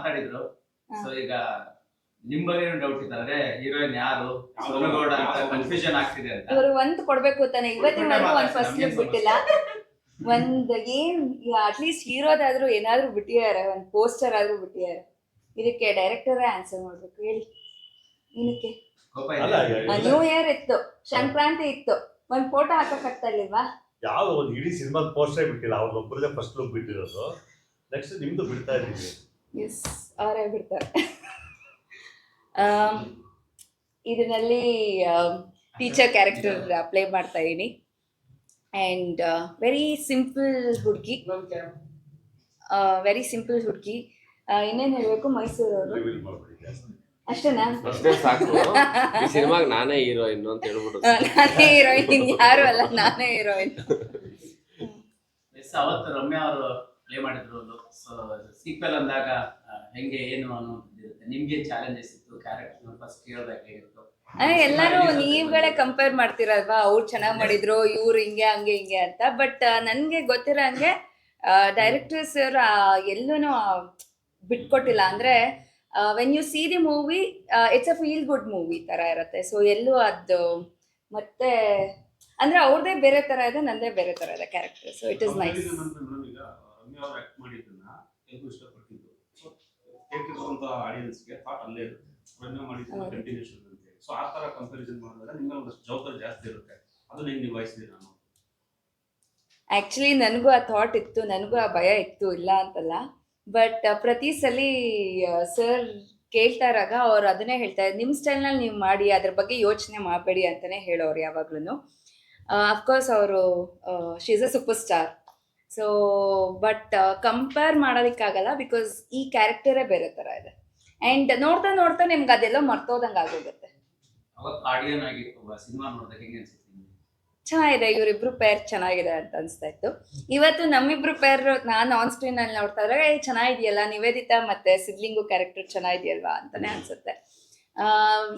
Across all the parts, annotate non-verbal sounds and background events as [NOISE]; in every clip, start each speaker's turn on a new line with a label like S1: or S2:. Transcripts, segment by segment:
S1: ಮಾತಾಡಿದ್ರು. ಸೊ ಈಗ ನಿಮ್ ಬಗ್ಗೆ ಡೌಟ್ ಇತ್ತು ಅಂದ್ರೆ ಹೀರೋಯಿನ್ ಯಾರು ಸೋನಗೌಡ ಅಂತ ಕನ್ಫ್ಯೂಷನ್ ಆಗ್ತಿದೆ ಅಂತ.
S2: ಇವರು ಒಂದ್ ಕೊಡ್ಬೇಕು ತಾನೆ. ಇವತ್ತಿನವರೆಗೂ ಒಂದ್ ಫಸ್ಟ್ ಲುಕ್ ಬಿಟ್ಟಿಲ್ಲ. ಒಂದ್ ಏನ್ ಅಟ್ಲೀಸ್ಟ್ ಹೀರೋದಾದ್ರೂ ಏನಾದ್ರೂ ಬಿಟ್ಟಿದ್ದಾರೆ. ಒಂದ್ ಪೋಸ್ಟರ್ ಆದ್ರೂ ಬಿಟ್ಟಿದ್ದಾರೆ. ಇದಕ್ಕೆ ಡೈರೆಕ್ಟರ್ ಆನ್ಸರ್ ಮಾಡ್ಬೇಕು. ಹೇಳಿ. ಏನಕ್ಕೆ?
S1: ಕೋಪ
S3: ಎಲ್ಲ-
S2: ನ್ಯೂ ಇಯರ್ ಇತ್ತು. ಸಂಕ್ರಾಂತಿ ಇತ್ತು. ಒಂದ್ ಫೋಟೋ ಹಾಕಕ್ ಆಗ್ತಾ ಇರ್ಲಿಲ್ವಾ
S3: ಯಾವ್ದು ಒಂದು ಇಡೀ ಸಿನಿಮಾದ ಪೋಸ್ಟರ್ ಬಿಟ್ಟಿಲ್ಲ. ಅವ್ರೊಬ್ಬರದೇ ಫಸ್ಟ್ ಲುಕ್ ಬಿಟ್ಟಿರೋದು. ನೆಕ್ಸ್ಟ್ ನಿಮ್ದು ಬಿಡ್ತಾ ಇದ್ದೀವಿ.
S2: ಎಸ್ ಅವರೇ ಬಿಡ್ತಾರೆ. ಇದರಲ್ಲಿ ಟೀಚರ್ ಕ್ಯಾರೆಕ್ಟರ್ ಅಪ್ಲೈ ಮಾಡ್ತಾ ಇದ್ದೀನಿ ಆ್ಯಂಡ್ ವೆರಿ ಸಿಂಪಲ್ ಹುಡುಗಿ. ವೆರಿ ಸಿಂಪಲ್ ಹುಡುಗಿ. ಇನ್ನೇನು ಹೇಳಬೇಕು ಮೈಸೂರವರು ಅಷ್ಟೇನಾ?
S4: ಅಷ್ಟೇ ಸಾಕು. ಈ [LAUGHS] ಸಿನಿಮಾಗ್ ನಾನೇ ಹೀರೋಯಿನ್ ಅಂತ
S2: ಹೇಳ್ಬಿಟ್ಟು ನಾನೇ ಹೀರೋಯಿನ್ ಯಾರು ಅಲ್ಲ ನಾನೇ ಹೀರೋಯಿನ್.
S1: ಅವತ್ತು ರಮ್ಯಾ ಅವರು ಪ್ಲೇ ಮಾಡಿದ್ರು ಒಂದು ಸೊ ಸೀಕ್ವೆಲ್ ಅಂದಾಗ ಹೆಂಗೆ ಏನು ಅನ್ನೋದಿರುತ್ತೆ ನಿಮ್ಗೆ ಚಾಲೆಂಜಸ್ ಇತ್ತು ಕ್ಯಾರೆಕ್ಟರ್ ಫಸ್ಟ್ ಕೇಳಬೇಕು ಹೇಗಿತ್ತು?
S2: ಅದೇ ಎಲ್ಲರೂ ನೀವುಗಳೇ ಕಂಪೇರ್ ಮಾಡ್ತೀರಲ್ವಾ? ಅವ್ರು ಚೆನ್ನಾಗಿ ಮಾಡಿದ್ರು ಇವ್ರು ಹಿಂಗೆ ಹಂಗೆ ಹಿಂಗೆ ಅಂತ. ಬಟ್ ನನ್ಗೆ ಗೊತ್ತಿರೋ ಹಂಗೆ ಡೈರೆಕ್ಟರ್ ಸರ್ ಎಲ್ಲೂ ಬಿಟ್ಕೊಟ್ಟಿಲ್ಲ ಅಂದ್ರೆ when you see the movie it's a feel good movie ತರ ಇರುತ್ತೆ. ಸೊ ಎಲ್ಲೂ ಅದು ಮತ್ತೆ ಅಂದ್ರೆ ಅವ್ರದೇ ಬೇರೆ ತರ ಇದೆ ನಂದೇ ಬೇರೆ ತರ ಇದೆ character so it is nice
S5: ಅವ್ರು ಆಕ್ಟ್ ಮಾಡಿದ್ದನ್ನ ಎಲ್ಲರೂ ಇಷ್ಟಪಟ್ಟಿದ್ದು ಸೊ ಕೇಳ್ತಿರುವಂತ ಆಡಿಯನ್ಸ್ಗೆ ಥಾಟ್ ಅಲ್ಲೇ ಇರುತ್ತೆ. ರಮ್ಯ ಮಾಡಿದ್ದನ್ನ
S2: ಹೌದು.
S5: ಕಂಟಿನ್ಯೂಷನ್ ಅಂತ ಹೇಳಿ. ಸೊ ಆ ತರ ಕಂಪಾರಿಸನ್ ಮಾಡಿದಾಗ ನಿಮ್ಗೆ ಒಂದಷ್ಟು ಜವಾಬ್ದಾರಿ ಜಾಸ್ತಿ ಇರುತ್ತೆ. ಅದನ್ನ ಹೆಂಗ್ ನಿಭಾಯಿಸಿದೆ ನಾನು?
S2: ಆಕ್ಚುಲಿ ನನಗೂ ಆ ಥಾಟ್ ಇತ್ತು ನನಗೂ ಆ ಭಯ ಇತ್ತು ಇಲ್ಲ ಅಂತಲ್ಲ. ಬಟ್ ಪ್ರತಿ ಸಲ ಸರ್ ಕೇಳ್ತಾ ಇರಾಗ ಅವ್ರು ಅದನ್ನೇ ಹೇಳ್ತಾ ಇದ್ದಾರೆ ನಿಮ್ಮ ಸ್ಟೈಲ್ನಲ್ಲಿ ನೀವು ಮಾಡಿ ಅದ್ರ ಬಗ್ಗೆ ಯೋಚನೆ ಮಾಡಬೇಡಿ ಅಂತಲೇ ಹೇಳೋರು ಯಾವಾಗ್ಲೂ ಅಫ್ಕೋರ್ಸ್ ಅವರು she's a super star so but compare ಮಾಡೋದಕ್ಕಾಗಲ್ಲ because ಈ ಕ್ಯಾರೆಕ್ಟರೇ ಬೇರೆ ಥರ ಇದೆ. ಆ್ಯಂಡ್ ನೋಡ್ತಾ ನೋಡ್ತಾ ನಿಮ್ಗೆ ಅದೆಲ್ಲ ಮರ್ತೋದಂಗೆ ಆಗೋಗುತ್ತೆ? ಚೆನ್ನಾಗಿದೆ ಇವರಿಬ್ರು ಪೇರ್ ಚೆನ್ನಾಗಿದೆ ಅಂತ ಅನಿಸ್ತಾ ಇತ್ತು. ಇವತ್ತು ನಮ್ಮಿಬ್ರು ಪೇರ್ ನಾನು ಆನ್ ಸ್ಕ್ರೀನ್ ಅಲ್ಲಿ ನೋಡ್ತಾ ಇದ್ರೆ ಏ ಚೆನ್ನಾಗಿದೆಯಲ್ಲ ನಿವೇದಿತಾ ಮತ್ತೆ ಸಿದ್ಲಿಂಗು ಕ್ಯಾರೆಕ್ಟರ್ ಚೆನ್ನಾಗಿದೆಯಲ್ವಾ? ಅಂತಾನೆ ಅನ್ಸುತ್ತೆ.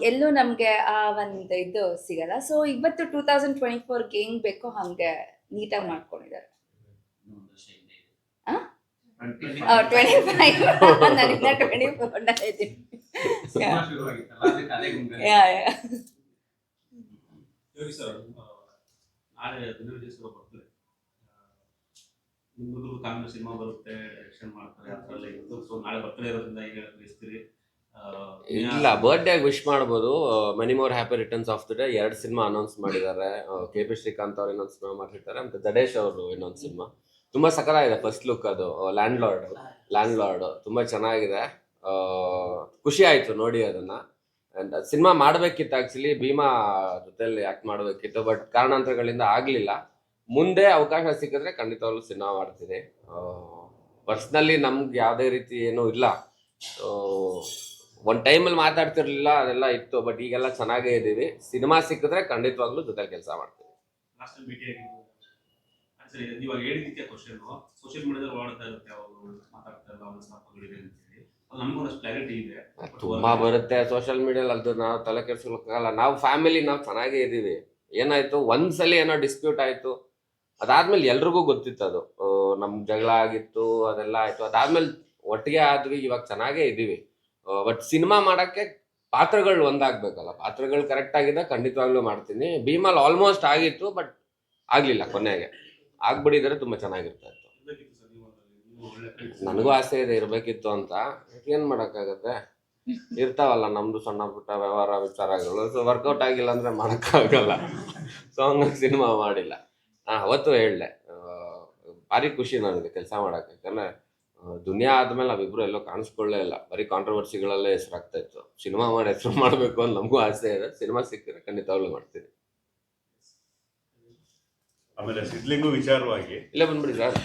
S2: ಎಲ್ಲೂ ನಮಗೆ ಆ ಒಂದು ಇದು ಸಿಗಲ್ಲ. ಸೊ ಇವತ್ತು ಟೂ ತೌಸಂಡ್ ಟ್ವೆಂಟಿ ಫೋರ್ಗೆ ಹೆಂಗ್ ಬೇಕೋ ಹಂಗೆ ನೀಟಾಗಿ ಮಾಡ್ಕೊಂಡಿದ್ದಾರೆ. ಟ್ವೆಂಟಿ ಫೈವ್ ನನ್ನಿಂದ ಟ್ವೆಂಟಿ ಫೋರ್ ಇದ್ದೀನಿ.
S5: ನಿಮ್ಮದು ಕಾಮಿಡಿ ಸಿನಿಮಾ ಬರುತ್ತೆ ಡೈರೆಕ್ಷನ್ ಮಾಡ್ತಾರೆ ಅದರಲ್ಲಿ ಇತ್ತು ಸೊ ನಾಳೆ ಬರ್ತಡೇ ಇರೋದ್ರಿಂದ ಈಗ ಬಯಸ್ತೀರಿ
S4: ಇಲ್ಲ ಬರ್ಡೇ ವಿಶ್ ಮಾಡ್ಬೋದು. Many more happy returns of the day ಎರಡು ಸಿನಿಮಾ ಅನೌನ್ಸ್ ಮಾಡಿದ್ದಾರೆ. ಕೆ ಪಿ ಶ್ರೀಕಾಂತ್ ಅವ್ರು ಇನ್ನೊಂದು ಸಿನಿಮಾ ಮಾಡಿರ್ತಾರೆ ಮತ್ತೆ ಜಡೇಶ್ ಅವರು ಇನ್ನೊಂದು ಸಿನಿಮಾ. ತುಂಬಾ ಇದೆ ಫಸ್ಟ್ ಲುಕ್ ಅದು ಲ್ಯಾಂಡ್ ಲಾರ್ಡ್ ಲ್ಯಾಂಡ್ ಲಾರ್ಡ್ ತುಂಬಾ ಚೆನ್ನಾಗಿದೆ. ಖುಷಿ ಆಯ್ತು ನೋಡಿ ಅದನ್ನ. ಅಂಡ್ ಸಿನಿಮಾ ಮಾಡ್ಬೇಕಿತ್ತು ಆಕ್ಚುಲಿ ಭೀಮಾ ಜೊತೆಲಿ ಆಕ್ಟ್ ಮಾಡ್ಬೇಕಿತ್ತು ಬಟ್ ಕಾರಣಾಂತರಗಳಿಂದ ಆಗ್ಲಿಲ್ಲ. ಮುಂದೆ ಅವಕಾಶ ಸಿಕ್ಕಿದ್ರೆ ಖಂಡಿತವಾಗ್ಲೂ ಸಿನಿಮಾ ಮಾಡ್ತೀನಿ. ಪರ್ಸ್ನಲಿ ನಮ್ಗೆ ಯಾವುದೇ ರೀತಿ ಏನೂ ಇಲ್ಲ. ಒಂದು ಒಂದ್ ಟೈಮಲ್ಲಿ ಮಾತಾಡ್ತಿರ್ಲಿಲ್ಲ ಅದೆಲ್ಲ ಇತ್ತು ಬಟ್ ಈಗೆಲ್ಲ ಚೆನ್ನಾಗೇ ಇದ್ದೀವಿ. ಸಿನಿಮಾ ಸಿಕ್ಕಿದ್ರೆ ಖಂಡಿತವಾಗ್ಲೂ ಜೊತೆ ಕೆಲಸ ಮಾಡ್ತೀವಿ
S5: ಸರಿ ಹೇಳಿದ್ದಕ್ಕೆ ಕ್ವಶನ್ ಸೋಷಿಯಲ್ ಮೀಡಿಯಾದಲ್ಲಿ ಓಡಾಡ್ತಾ ಇರುತ್ತೆ ಅವರು ಮಾತಾಡ್ತಾ ಅವ್ರ ಅಂತ ಹೇಳಿ.
S4: ತುಂಬಾ ಬರುತ್ತೆ ಸೋಷಿಯಲ್ ಮೀಡಿಯಲ್ಲಿ ಅದು ನಾವು ತಲೆ ಕೆಡ್ಸ್ಕೊಳಕ್ಕಾಗಲ್ಲ. ನಾವು ಫ್ಯಾಮಿಲಿ ನಾವು ಚೆನ್ನಾಗೇ ಇದೀವಿ ಏನಾಯ್ತು? ಒಂದ್ಸಲಿ ಏನೋ ಡಿಸ್ಪ್ಯೂಟ್ ಆಯ್ತು. ಅದಾದ್ಮೇಲೆ ಎಲ್ರಿಗೂ ಗೊತ್ತಿತ್ತು ಅದು. ನಮ್ ಜಗಳ ಆಗಿತ್ತು, ಅದೆಲ್ಲ ಆಯ್ತು. ಅದಾದ್ಮೇಲೆ ಒಟ್ಟಿಗೆ ಆದ್ವಿ, ಇವಾಗ ಚೆನ್ನಾಗೇ ಇದೀವಿ ಬಟ್ ಸಿನಿಮಾ ಮಾಡಕ್ಕೆ ಪಾತ್ರಗಳು ಒಂದಾಗ್ಬೇಕಲ್ಲ. ಪಾತ್ರಗಳು ಕರೆಕ್ಟ್ ಆಗಿದೆ ಖಂಡಿತವಾಗ್ಲೂ ಮಾಡ್ತೀನಿ. ಭೀಮಲ್ ಆಲ್ಮೋಸ್ಟ್ ಆಗಿತ್ತು ಬಟ್ ಆಗ್ಲಿಲ್ಲ ಕೊನೆಗೆ. ಆಗ್ಬಿಡಿದ್ರೆ ತುಂಬಾ ಚೆನ್ನಾಗಿರ್ತಾ ಇತ್ತು. ನನಗೂ ಆಸೆ ಇದೆ ಇರ್ಬೇಕಿತ್ತು ಅಂತ. ಏನ್ ಮಾಡಕ್ಕಾಗತ್ತೆ? ಇರ್ತಾವಲ್ಲ ನಮ್ದು ಸಣ್ಣ ಪುಟ್ಟ ವ್ಯವಹಾರ, ವಿಚಾರಗಳು. ಸೊ ವರ್ಕೌಟ್ ಆಗಿಲ್ಲ ಅಂದ್ರೆ ಮಾಡಕ್ಕಾಗಲ್ಲ. ಸೊ ಹಂಗಾಗಿ ಸಿನಿಮಾ ಮಾಡಿಲ್ಲ. ಅವತ್ತು ಹೇಳಲೆ ಭಾರಿ ಖುಷಿ ನನಗೆ ಕೆಲಸ ಮಾಡಕ್ಕೆ. ಯಾಕಂದ್ರೆ ದುನಿಯಾ ಆದ್ಮೇಲೆ ನಾವಿಬ್ಬರು ಎಲ್ಲೋ ಕಾಣಿಸ್ಕೊಳ್ಳೇ ಇಲ್ಲ. ಬರೀ ಕಾಂಟ್ರವರ್ಸಿಗಳಲ್ಲೇ ಹೆಸರಾಗ್ತಾ ಇತ್ತು. ಸಿನಿಮಾ ಮಾಡಿ ಹೆಸರು ಮಾಡ್ಬೇಕು ಅಂತ ನಮಗೂ ಆಸೆ ಇದೆ. ಸಿನಿಮಾ ಸಿಕ್ಕಿದ್ರೆ ಖಂಡಿತವಾಗ್ಲೂ ಮಾಡ್ತೀನಿ.
S3: ಆಮೇಲೆ ಸಿದ್ಲಿಂಗು ವಿಚಾರವಾಗಿ.
S4: ಇಲ್ಲೇ ಬಂದ್ಬಿಡಿ ಸರ್.